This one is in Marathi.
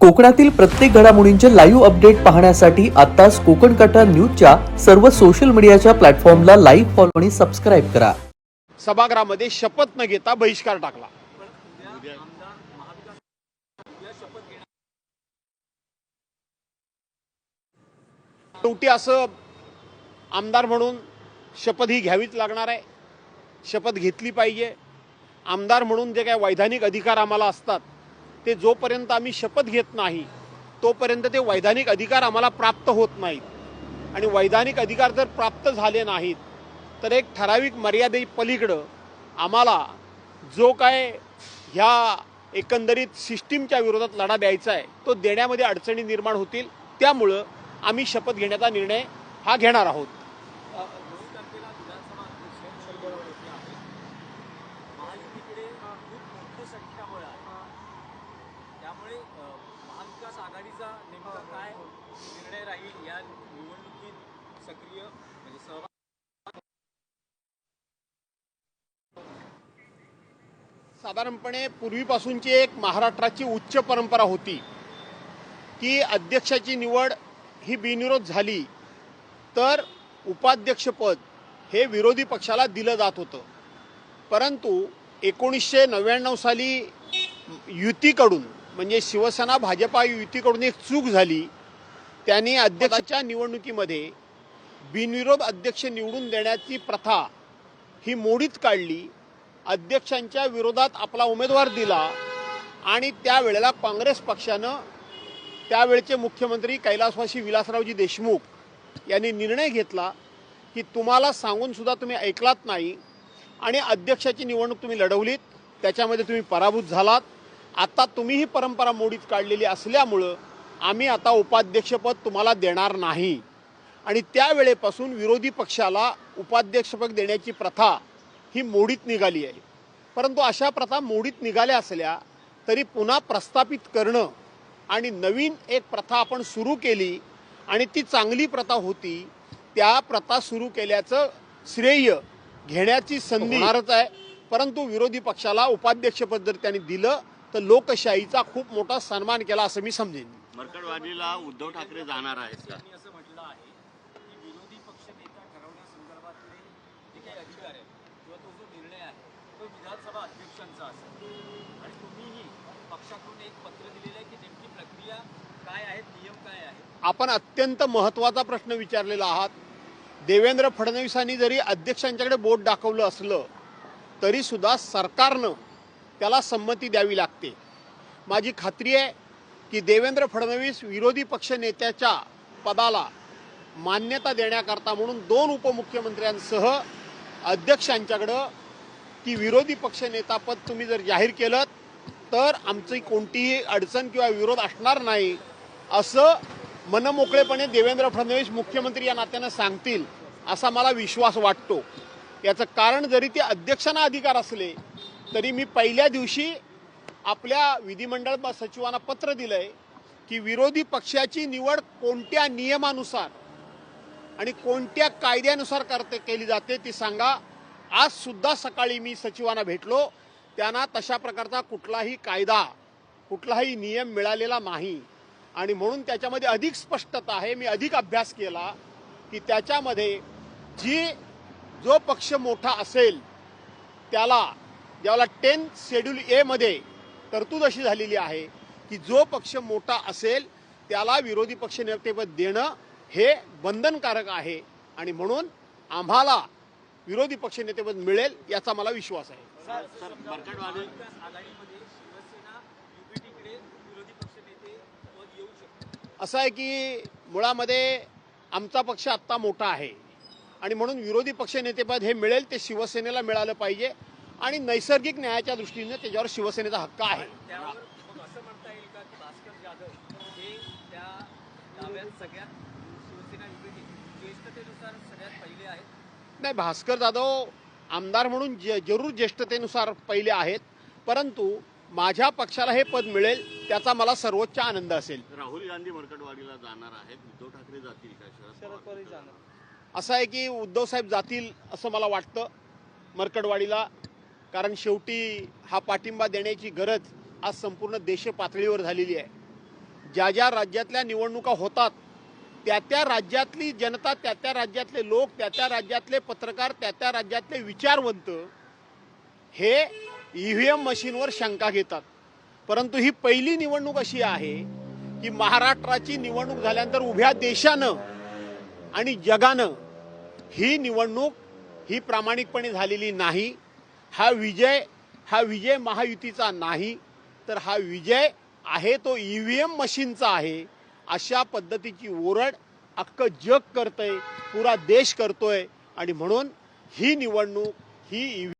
कोकणातील प्रत्येक घडामोडींचे लाईव्ह अपडेट पाहण्यासाठी आताच कोकण कटा न्यूजच्या सर्व सोशल मीडियाच्या प्लॅटफॉर्मला लाईव्ह फॉलो आणि सबस्क्राईब करा. सभागृहामध्ये शपथ न घेता बहिष्कार टाकला. शेवटी असं आमदार म्हणून शपथ ही घ्यावीच लागणार आहे. शपथ घेतली पाहिजे. आमदार म्हणून जे काय वैधानिक अधिकार आम्हाला असतात ते जोपर्यंत आम्ही शपथ घेत नाही तोपर्यंत ते वैधानिक अधिकार आम्हाला प्राप्त होत नाहीत. आणि वैधानिक अधिकार जर प्राप्त झाले नाहीत तर एक ठराविक मर्यादे पलीकडं आम्हाला जो काय ह्या एकंदरीत सिस्टीमच्या विरोधात लढा द्यायचा आहे तो देण्यामध्ये अडचणी निर्माण होतील. त्यामुळं आम्ही शपथ घेण्याचा निर्णय हा घेणार आहोत दोन तारखेला विधानसभा अध्यक्ष शरद पवार होते आहेत महायुतीकडे खूप मोठं संख्याबळ आहे त्यामुळे अ, महाविकास आघाडीचा नेमका काय निर्णय राहील या निवडणुकीत सक्रिय म्हणजे सहभाग साधारणपणे पूर्वीपासूनची एक महाराष्ट्राची उच्च परंपरा होती की अध्यक्षाची निवड ही बिनविरोध झाली तर उपाध्यक्षपद हे विरोधी पक्षाला दिलं जात होतं. परंतु एकोणीसशे नव्याण्णव साली युतीकडून म्हणजे शिवसेना भाजपा युतीकडून एक चूक झाली. त्यांनी अध्यक्षाच्या निवडणुकीमध्ये बिनविरोध अध्यक्ष निवडून देण्याची प्रथा ही मोडीत काढली. अध्यक्षांच्या विरोधात आपला उमेदवार दिला आणि त्यावेळेला काँग्रेस पक्षानं त्यावेळचे मुख्यमंत्री कैलासवासी विलासरावजी देशमुख यांनी निर्णय घेतला की तुम्हाला सांगूनसुद्धा तुम्ही ऐकलात नाही आणि अध्यक्षाची निवडणूक तुम्ही लढवलीत त्याच्यामध्ये तुम्ही पराभूत झालात. आता तुम्ही ही परंपरा मोडीत काढलेली असल्यामुळं आम्ही आता उपाध्यक्षपद तुम्हाला देणार नाही. आणि त्यावेळेपासून विरोधी पक्षाला उपाध्यक्षपद देण्याची प्रथा ही मोडीत निघाली आहे. परंतु अशा प्रथा मोडीत निघाल्या असल्या तरी पुन्हा प्रस्थापित करणं आणि नवीन एक प्रथा आपण सुरू केली आणि ती चांगली प्रथा होती त्या प्रथा सुरू केल्याचं श्रेय घेण्याची संधी होणारच आहे. परंतु विरोधी पक्षाला उपाध्यक्षपद जर त्यांनी दिलं तर लोकशाहीचा खूप मोठा सन्मान केला असं मी समजेन. मरकडवाडीला उद्धव ठाकरे जाणार आहेत का त्यांनी असं म्हटलं आहे की विरोधी पक्षनेता ठरवण्यासंदर्भातले जे काही अधिकार आहेत किंवा तो जो निर्णय आहे तो विधानसभा अध्यक्षांचा असेल आणि तुम्हीही पक्षाकडून एक पत्र दिलेलं आहे की नेमकी प्रक्रिया काय आहे नियम काय आहे आपण अत्यंत महत्त्वाचा प्रश्न विचारलेला आहात. देवेंद्र फडणवीसांनी जरी अध्यक्षांच्याकडे बोट दाखवलं असलं तरी सुद्धा सरकारनं त्याला संमती द्यावी लागते. माझी खात्री आहे की देवेंद्र फडणवीस विरोधी पक्ष नेत्याच्या पदाला मान्यता देण्याकरता म्हणून दोन उपमुख्यमंत्र्यांसह अध्यक्षांच्याकडं की विरोधी पक्ष नेतापद तुम्ही जर जाहीर केलं तर आमची कोणतीही अडचण किंवा विरोध असणार नाही असं मनमोकळेपणे देवेंद्र फडणवीस मुख्यमंत्री या नात्यानं सांगतील असा मला विश्वास वाटतो. याचं कारण जरी ते अध्यक्षांना अधिकार असले तरी मी पहिल्या दिवशी आपल्या विधिमंडळ सचिवांना पत्र दिलंय की विरोधी पक्षाची निवड कोणत्या नियमानुसार आणि कोणत्या कायद्यानुसार करते केली जाते ती सांगा. आज सुद्धा सकाळी मी सचिवांना भेटलो. त्यांना तशा प्रकारचा कुठलाही कायदा कुठलाही नियम मिळालेला नाही. आणि म्हणून त्याच्यामध्ये अधिक स्पष्टता आहे. मी अधिक अभ्यास केला की त्याच्यामध्ये जी जो पक्ष मोठा असेल त्याला ज्याला टेन शेड्यूल एमध्ये तरतूद अशी झालेली आहे की जो पक्ष मोठा असेल त्याला विरोधी पक्ष नेतेपद देणं हे बंधनकारक आहे. आणि म्हणून आम्हाला विरोधी पक्ष नेतेपद मिळेल याचा मला विश्वास आहे. असं आहे की मुळामध्ये आमचा पक्ष आत्ता मोठा आहे आणि म्हणून विरोधी पक्ष नेतेपद हे मिळेल ते शिवसेनेला मिळालं पाहिजे आणि नैसर्गिक न्यायाच्या दृष्टीने त्याच्यावर शिवसेनेचा हक्क आहे. हे सगळ्यात शिवसेना ज्येष्ठतेनुसार सगळ्यात पहिले आहेत? नाही भास्कर जाधव आमदार म्हणून ज जरूर ज्येष्ठतेनुसार पहिले आहेत परंतु माझ्या पक्षाला हे पद मिळेल त्याचा मला सर्वोच्च आनंद असेल. राहुल गांधी मरकडवाडीला जाणार आहेत. उद्धव ठाकरे जातील का? असं आहे की उद्धव साहेब जातील असं मला वाटतं मरकडवाडीला कारण शेवटी हा पाठिंबा देण्याची गरज आज संपूर्ण देश पातळीवर झालेली आहे. ज्या ज्या राज्यातल्या निवडणुका होतात त्या त्या राज्यातली जनता त्या त्या राज्यातले लोक त्या त्या राज्यातले पत्रकार त्या त्या राज्यातले विचारवंत हे ई व्ही एम मशीनवर शंका घेतात. परंतु ही पहिली निवडणूक अशी आहे की महाराष्ट्राची निवडणूक झाल्यानंतर उभ्या देशानं आणि जगानं ही निवडणूक ही प्रामाणिकपणे झालेली नाही. हा विजय हा विजय महायुतीचा नाही. तर हा विजय आहे तो ई व्ही एम मशीनचा आहे. अशा पद्धतीची ओरड अख्खं जग करतंय पुरा देश करतोय. आणि म्हणून ही निवडणूक ही